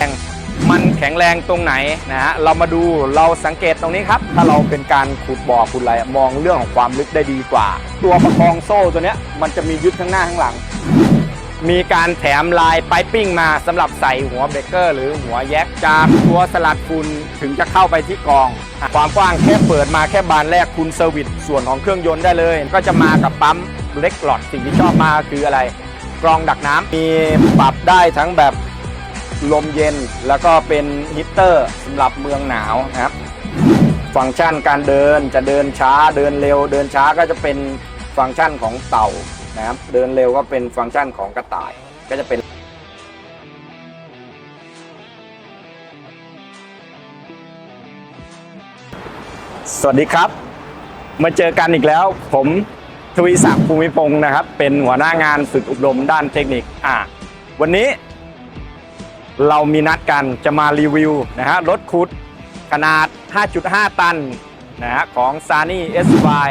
แรงมันแข็งแรงตรงไหนนะฮะเรามาดูเราสังเกตตรงนี้ครับ ถ้าเราเป็นการขุดบ่อขุดอะไรมองเรื่องของความลึกได้ดีกว่า ตัวประคองโซ่ตัวเนี้ยมันจะมียึดข้งหน้าข้งหลัง มีการแถมลายไปปิ้งมาสำหรับใส่หัวเบรกเกอร์หรือหัวแยกจากตัวสลัดฝุ่นถึงจะเข้าไปที่กอง ความกว้างแค่เปิดมาแค่บานแรกคุณเซอร์วิสส่วนของเครื่องยนต์ได้เลย ก็จะมากับปั๊มเล็กหลอดสิ่งที่ชอบมาคืออะไรกรองดักน้ำมีปรับได้ทั้งแบบ ลมเย็นแล้วก็เป็นฮีตเตอร์สำหรับเมืองหนาวนะครับ ฟังก์ชันการเดินจะเดินช้าเดินเร็ว เดินช้าก็จะเป็นฟังก์ชันของเต่านะครับ เดินเร็วก็เป็นฟังก์ชันของกระต่ายก็จะเป็นสวัสดีครับ มาเจอกันอีกแล้ว ผมทวีศักดิ์ภูมิพงศ์นะครับ เป็นหัวหน้างานฝึกอบรมด้านเทคนิคอ่าวันนี้ เรามีนัดกันจะมารีวิวนะฮะรถขุดขนาด 5.5 ตันนะฮะของ s a n y SY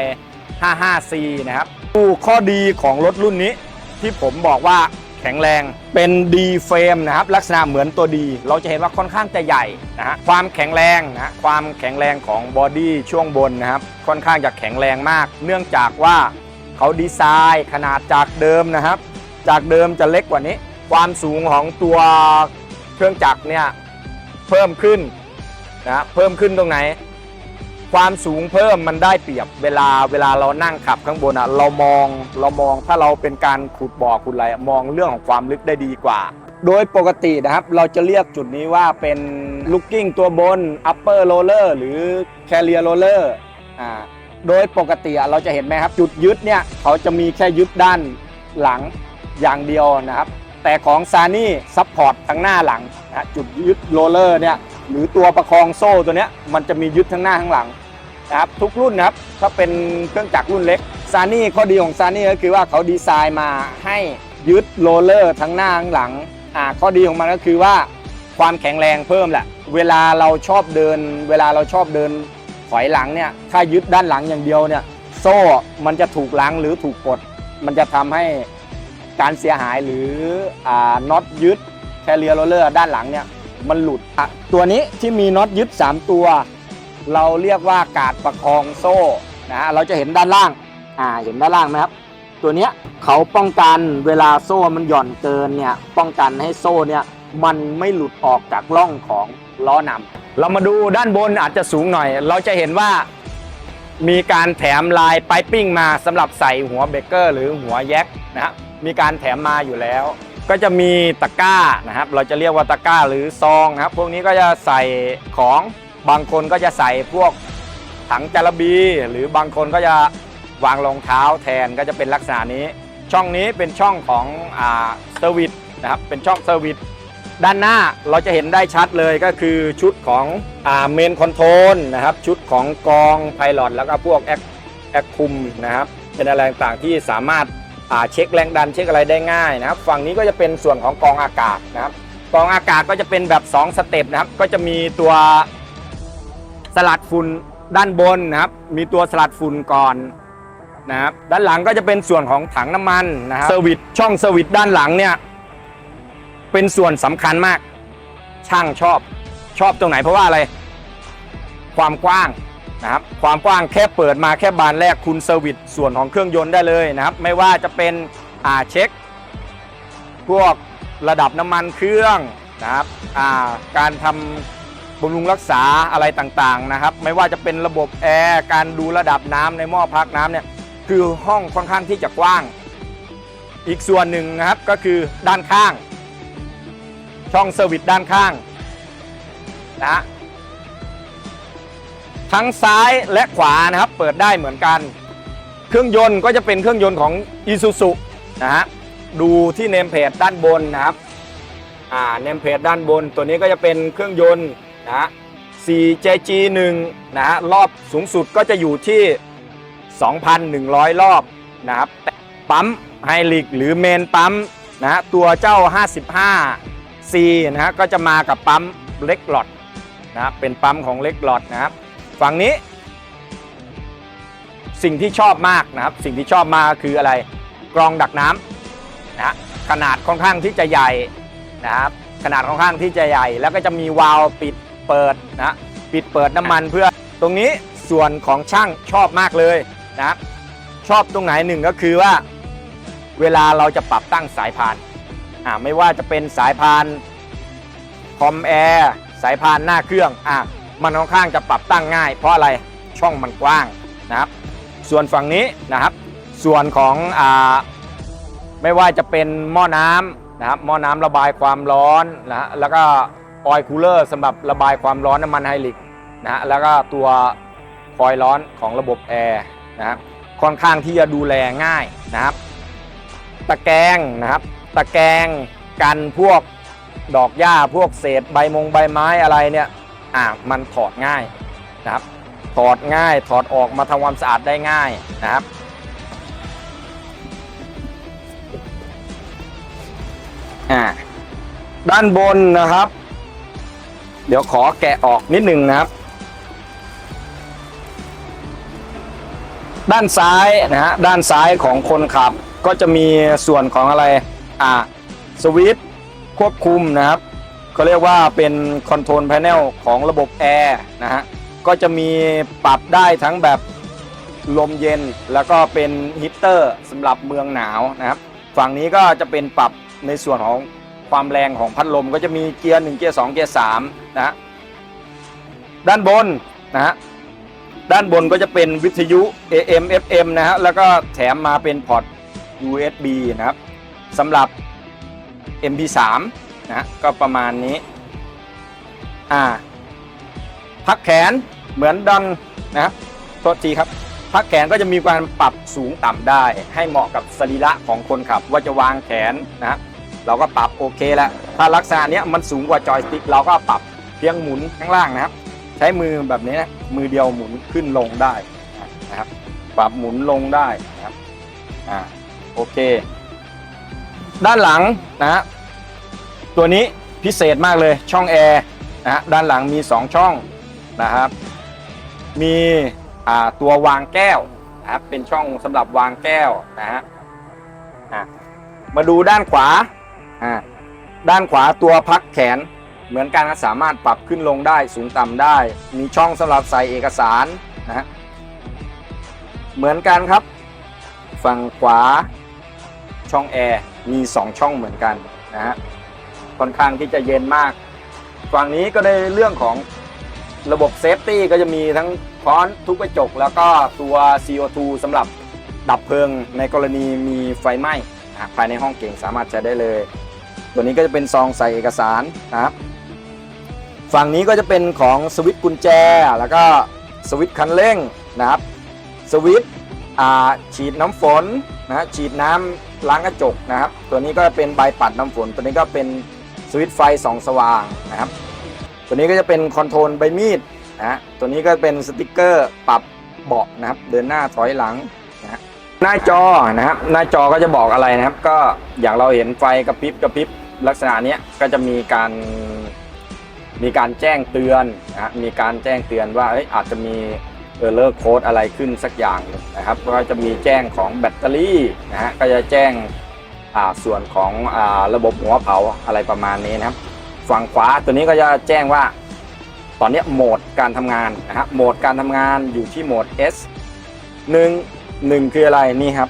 55C นะครับดูข้อดีของรถรุ่นนี้ที่ผมบอกว่าแข็งแรงเป็น D frame นะครับลักษณะเหมือนตัวดี เราจะเห็นว่าค่อนข้างจะใหญ่นะฮะความแข็งแรงนะฮะความแข็งแรงของบอดี้ช่วงบนนะครับค่อนข้างจะแข็งแรงมาก เนื่องจากว่าเขาดีไซน์ขนาดจากเดิมนะครับ จากเดิมจะเล็กกว่านี้ ความสูงของตัว เครื่องจักรเนี่ยเพิ่มขึ้นนะเพิ่มขึ้นตรงไหน ความสูงเพิ่มมันได้เปรียบเวลาเวลาเรานั่งขับข้างบนอะเรามองเรามองถ้าเราเป็นการขุดบ่อขุดอะไรอะมองเรื่องของความลึกได้ดีกว่า โดยปกตินะครับเราจะเรียกจุดนี้ว่าเป็น looking ตัวบน upper roller หรือ carrier roller อ่าโดยปกติอะเราจะเห็นไหมครับ จุดยึดเนี่ยเขาจะมีแค่ยึดด้านหลังอย่างเดียวนะครับ แต่ของซานี่ซัพพอร์ตทั้งหน้าหลังนะจุดยึดโรลเลอร์เนี่ยหรือตัวประคองโซ่ตัวเนี้ยมันจะมียึดทั้งหน้าทั้งหลังนะครับทุกรุ่นนะครับถ้าเป็นเครื่องจักรรุ่นเล็กซานี่ข้อดีของซานี่ก็คือว่าเขาดีไซน์มาให้ยึดโรลเลอร์ทั้งหน้าทั้งหลังอ่าข้อดีของมันก็คือว่าความแข็งแรงเพิ่มแหละเวลาเราชอบเดิน เวลาเราชอบเดินถอยหลังเนี่ยถ้ายึดด้านหลังอย่างเดียวเนี่ยโซ่มันจะถูกล้างหรือถูกกด มันจะทำให้ การเสียหายหรืออน็อตยึดแคเรียโรเลอร์ด้านหลังเนี่ยมันหลุดตัวนี้ที่มีน็อตยึด 3 ตัว เราเรียกว่ากาดประคองโซ่นะเราจะเห็นด้านล่างอ่าเห็นด้านล่างไหมครับ ตัวเนี้ยเขาป้องกันเวลาโซ่มันหย่อนเกินเนี่ยป้องกันให้โซ่เนี่ยมันไม่หลุดออกจากร่องของล้อนำเรามาดูด้านบนอาจจะสูงหน่อย เราจะเห็นว่ามีการแถมลายไปปิ้งมาสำหรับใส่หัวเบรกเกอร์ หรือหัวแยกนะฮะ มีการแถมมาอยู่แล้ว ก็จะมีตะกร้านะครับ เราจะเรียกว่าตะกร้าหรือซองนะครับ พวกนี้ก็จะใส่ของบางคนก็จะใส่พวกถังจารบี หรือบางคนก็จะวางรองเท้าแทนก็จะเป็นลักษณะนี้ ช่องนี้เป็นช่องของอ่าเซอร์วิสนะครับเป็นช่องเซอร์วิสด้านหน้าเราจะเห็นได้ชัดเลยก็คือชุดของเมนคอนโทรลนะครับ ชุดของกองไพลอตแล้วก็พวกแอคแอคคุมนะครับ เป็นอะไรต่างๆที่สามารถ เช็คแรงดันเช็คอะไรได้ง่ายนะครับ ฝั่งนี้ก็จะเป็นส่วนของกองอากาศนะครับ กองอากาศก็จะเป็นแบบ 2 สเต็ปนะครับ ก็จะมีตัวสลัดฝุ่นด้านบนนะครับ มีตัวสลัดฝุ่นก่อนนะครับ ด้านหลังก็จะเป็นส่วนของถังน้ำมันนะครับเซอร์วิสช่องเซอร์วิสด้านหลังเนี่ยเป็นส่วนสำคัญมาก ช่างชอบชอบตรงไหนเพราะว่าอะไร ความกว้าง นะครับความกว้างแค่เปิดมาแค่บานแรกคุณเซอร์วิสส่วนของเครื่องยนต์ได้เลยนะครับ ไม่ว่าจะเป็นอ่าเช็ค พวกระดับน้ำมันเครื่องนะครับอ่าการทำบำรุงรักษาอะไรต่างๆนะครับ ไม่ว่าจะเป็นระบบแอร์การดูระดับน้ำในหม้อพักน้ำเนี่ยคือห้องค่อนข้างที่จะกว้าง อีกส่วนหนึ่งนะครับก็คือด้านข้าง ช่องเซอร์วิสด้านข้างนะฮะ ทั้งซ้ายและขวานะครับ เปิดได้เหมือนกัน เครื่องยนต์ก็จะเป็นเครื่องยนต์ของ Isuzu นะฮะดูที่เนมเพจด้านบนนะครับอ่าเนมเพจด้านบน ตัวนี้ก็จะเป็นเครื่องยนต์นะฮะ 4JG1 นะฮะรอบสูงสุดก็จะอยู่ที่ 2,100 รอบนะครับปั๊มไฮลิกหรือเมนปั๊มนะฮะตัวเจ้า 55 C นะฮะก็จะมากับปั๊มเล็กหลอดนะเป็นปั๊มของเล็กหลอดนะครับ ฝั่งนี้ สิ่งที่ชอบมากนะครับ สิ่งที่ชอบมากคืออะไรกรองดักน้ำนะฮะขนาดค่อนข้างที่จะใหญ่นะครับ ขนาดค่อนข้างที่จะใหญ่ แล้วก็จะมีวาล์วปิดเปิดนะปิดเปิดน้ำมันเพื่อตรงนี้ส่วนของช่างชอบมากเลยนะครับชอบตรงไหนหนึ่งก็คือว่า เวลาเราจะปรับตั้งสายพานอ่าไม่ว่าจะเป็นสายพานคอมแอร์สายพานหน้าเครื่องอะ มันค่อนข้างจะปรับตั้งง่าย เพราะอะไรช่องมันกว้างนะครับ ส่วนฝั่งนี้นะครับ ส่วนของอ่าไม่ว่าจะเป็นหม้อน้ำนะครับหม้อน้ำระบายความร้อนนะฮะแล้วก็ออยล์คูลเลอร์สำหรับระบายความร้อนน้ำมันไฮลิกนะฮะแล้วก็ตัวคอยล์ร้อนของระบบแอร์นะครับค่อนข้างที่จะดูแลง่ายนะครับ ตะแกรงนะครับ ตะแกรงกันพวกดอกหญ้าพวกเศษใบมงใบไม้อะไรเนี่ย อ่ามันถอดง่ายนะครับ ถอดง่ายถอดออกมาทำความสะอาดได้ง่ายนะครับอ่าด้านบนนะครับ เดี๋ยวขอแกะออกนิดหนึ่งนะครับ ด้านซ้ายนะฮะด้านซ้ายของคนขับ ก็จะมีส่วนของอะไรอ่าสวิตช์ควบคุมนะครับ เขาเรียกว่าเป็นคอนโทรล p พ n e l ของระบบแอร์นะฮะก็จะมีปรับได้ทั้งแบบลมเย็นแล้วก็เป็นฮีตเตอร์สำหรับเมืองหนาวนะครับฝั่งนี้ก็จะเป็นปรับในส่วนของความแรงของพัดลมก็จะมีเกียร์1เกียร์2เกียร์3นะฮะด้านบนนะฮะด้านบนก็จะเป็นวิทยุ AM FM นะฮะแล้วก็แถมมาเป็นพอร์ต USB นะครับสำหรับ MP3 นะก็ประมาณนี้อ่าพักแขนเหมือนดันนะครับโทษทีครับพักแขนก็จะมีการปรับสูงต่ำได้ ให้เหมาะกับสรีระของคนขับ ว่าจะวางแขนนะเราก็ปรับโอเคแล้วถ้าลักษณะเนี้ยมันสูงกว่าจอยสติ๊กเราก็ปรับเพียงหมุนข้างล่างนะครับ ใช้มือแบบนี้นะมือเดียวหมุนขึ้นลงได้นะครับปรับหมุนลงได้นะครับอ่าโอเค ด้านหลังนะฮะ ตัวนี้พิเศษมากเลยช่องแอร์นะฮะด้านหลังมี 2 ช่องนะครับ มีอ่าตัววางแก้วนะครับเป็นช่องสำหรับวางแก้วนะฮะอะมาดูด้านขวาอ่าด้านขวาตัวพักแขนเหมือนกันนะสามารถปรับขึ้นลงได้สูงต่ำได้ มีช่องสำหรับใส่เอกสารนะฮะเหมือนกันครับ ฝั่งขวาช่องแอร์มี 2 ช่องเหมือนกันนะฮะ ค่อนข้างที่จะเย็นมาก ฝั่งนี้ก็ได้เรื่องของระบบเซฟตี้ก็จะมีทั้งค้อนทุบกระจก แล้วก็ตัว CO2 สำหรับดับเพลิงในกรณีมีไฟไหม้ภายในห้องเก่งสามารถใช้ได้เลย ตัวนี้ก็จะเป็นซองใส่เอกสารนะครับ ฝั่งนี้ก็จะเป็นของสวิตช์กุญแจ แล้วก็สวิตช์คันเร่งนะครับ สวิตช์อ่าฉีดน้ำฝนนะฮะฉีดน้ำล้างกระจกนะครับ ตัวนี้ก็เป็นใบปัดน้ำฝน ตัวนี้ก็เป็น สวิตไฟสองสว่างนะครับ ตัวนี้ก็จะเป็นคอนโทรลใบมีดนะฮะตัวนี้ก็เป็นสติกเกอร์ปรับเบาะนะครับเดินหน้าถอยหลังนะฮะหน้าจอนะครับหน้าจอก็จะบอกอะไรนะครับ ก็อย่างเราเห็นไฟกระพริบกระพริบลักษณะนี้ก็จะมีการมีการแจ้งเตือนนะฮะมีการแจ้งเตือนว่าเอ้ยอาจจะมีเออร์เลอร์โค้ดอะไรขึ้นสักอย่างนะครับ ก็จะมีแจ้งของแบตเตอรี่นะฮะก็จะแจ้ง ส่วนของอระบบหัวเผาอะไรประมาณนี้นะครับ ฝั่งขวาตัวนี้ก็จะแจ้งว่า ตอนนี้โหมดการทำงานนะฮะโหมดการทำงานอยู่ที่โหมด S 1 1 คืออะไรนี่ครับ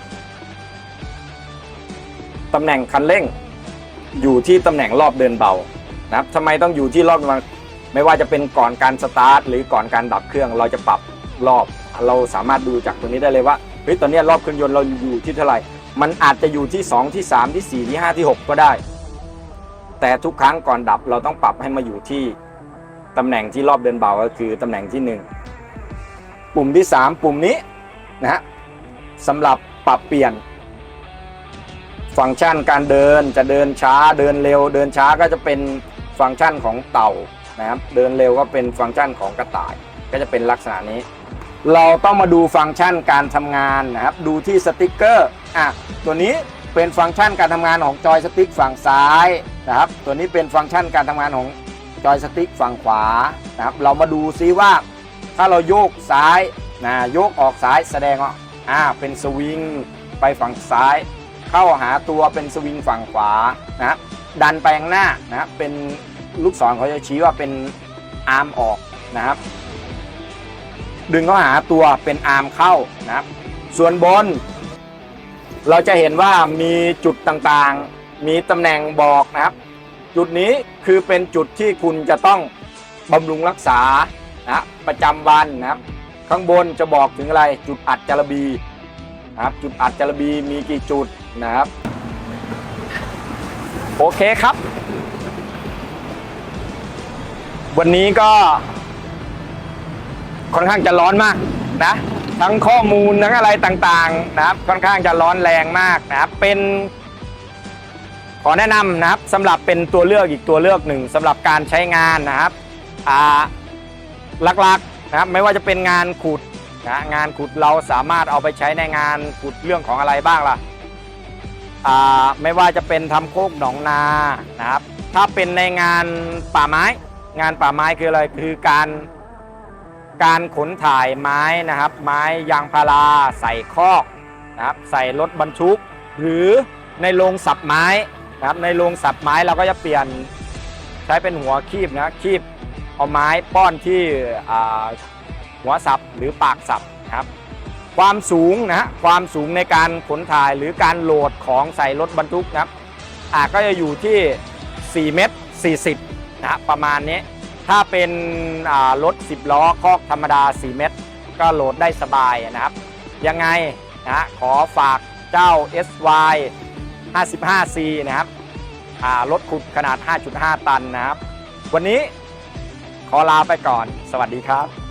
ตำแหน่งคันเร่งอยู่ที่ตำแหน่งรอบเดินเบานะครับทำไมต้องอยู่ที่รอบมันไม่ว่าจะเป็นก่อนการสตาร์ทหรือก่อนการดับเครื่องเราจะปรับรอบเราสามารถดูจากตรงนี้ได้เลยว่าเฮ้ยตอนนี้รอบเครื่องยนต์เราอยู่ที่เท่าไหร่ มันอาจจะอยู่ที่ 2 ที่ 3 ที่ 4 ที่ 5 ที่ 6 ก็ได้ แต่ทุกครั้งก่อนดับเราต้องปรับให้มาอยู่ที่ตำแหน่งที่รอบเดินเบาก็คือตำแหน่งที่ 1 ปุ่มที่ 3 ปุ่มนี้นะฮะสำหรับปรับเปลี่ยน ฟังก์ชันการเดินจะเดินช้าเดินเร็ว เดินช้าก็จะเป็นฟังก์ชันของเต่านะครับเดินเร็วก็เป็นฟังก์ชันของกระต่ายก็จะเป็นลักษณะนี้ เราต้องมาดูฟังก์ชันการทำงานนะครับ ดูที่สติกเกอร์อะตัวนี้เป็นฟังก์ชันการทำงานของจอยสติ๊กฝั่งซ้ายนะครับ ตัวนี้เป็นฟังก์ชันการทำงานของจอยสติ๊กฝั่งขวานะครับ เรามาดูซิว่า ถ้าเราโยกซ้ายนะโยกออกซ้ายแสดงว่าอ่าเป็นสวิงไปฝั่งซ้าย เข้าหาตัวเป็นสวิงฝั่งขวานะครับดันไปข้างหน้านะครับเป็นลูกศรเขาจะชี้ว่าเป็นอาร์มออกนะครับ ดึงเข้าหาตัวเป็นอาร์มเข้านะครับ ส่วนบน เราจะเห็นว่ามีจุดต่างๆ มีตำแหน่งบอกนะครับ จุดนี้คือเป็นจุดที่คุณจะต้องบำรุงรักษานะประจำวันนะครับ ข้างบนจะบอกถึงอะไรจุดอัดจารบีนะครับ จุดอัดจารบีมีกี่จุดนะครับ โอเคครับ วันนี้ก็ ค่อนข้างจะร้อนมากนะทั้งข้อมูลทั้งอะไรต่างๆนะครับ ค่อนข้างจะร้อนแรงมากนะครับ เป็นขอแนะนำนะครับสำหรับเป็นตัวเลือกอีกตัวเลือกหนึ่งสำหรับการใช้งานนะครับอ่าหลักๆนะครับไม่ว่าจะเป็นงานขุดนะงานขุดเราสามารถเอาไปใช้ในงานขุดเรื่องของอะไรบ้างล่ะอ่าไม่ว่าจะเป็นทำโคกหนองนานะครับ ถ้าเป็นในงานป่าไม้ งานป่าไม้คืออะไรคือการ การขนถ่ายไม้นะครับ ไม้ยางพาราใส่คอกนะครับใส่รถบรรทุก หรือในโรงสับไม้นะครับในโรงสับไม้เราก็จะเปลี่ยนใช้เป็นหัวคีบนะคีบเอาไม้ป้อนที่หัวสับหรือปากสับนะครับความสูงนะความสูงในการขนถ่ายหรือการโหลดของใส่รถบรรทุกนะครับอ่าก็จะอยู่ที่ 4 เมตร 40 นะฮะประมาณนี้ ถ้าเป็นรถ 10 ล้อคอกธรรมดา 4 เมตร ก็โหลดได้สบายนะครับ ยังไงนะขอฝากเจ้า SY 55C นะครับรถขุดขนาด 5.5 ตันนะครับ วันนี้ขอลาไปก่อน สวัสดีครับ